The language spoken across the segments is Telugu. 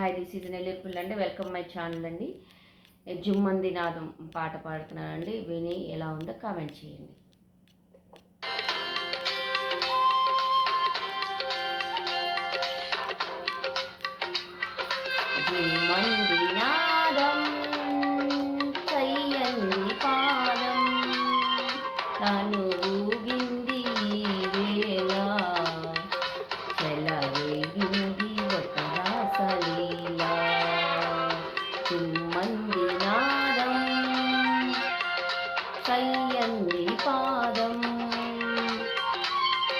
హాయ్ దిస్ ఈజ్ నెల్లూరుపుల్ అండి వెల్కమ్ మై ఛానల్ అండి. జుమ్మంది నాదం పాట పాడుతున్నానండి. విని ఎలా ఉందో కామెంట్ చేయండి. జుమ్మంది కయ్యంది పాదం.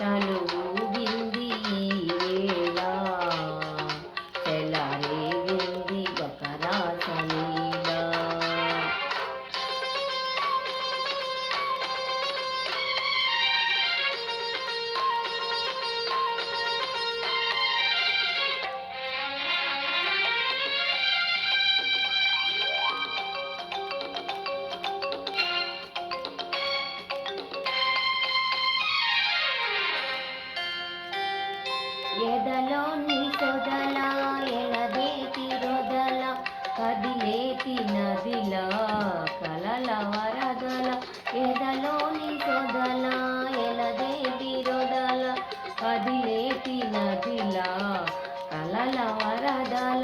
తను ఎదలోని సొదల ఎలదేటి రొదల కదిలేటి నదిలా కలల వరదల. ఎదలోని సొదల ఎలదేటి రొదల కదిలేటి నదిలా కలల వరదల.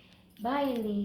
బాయ్ అండి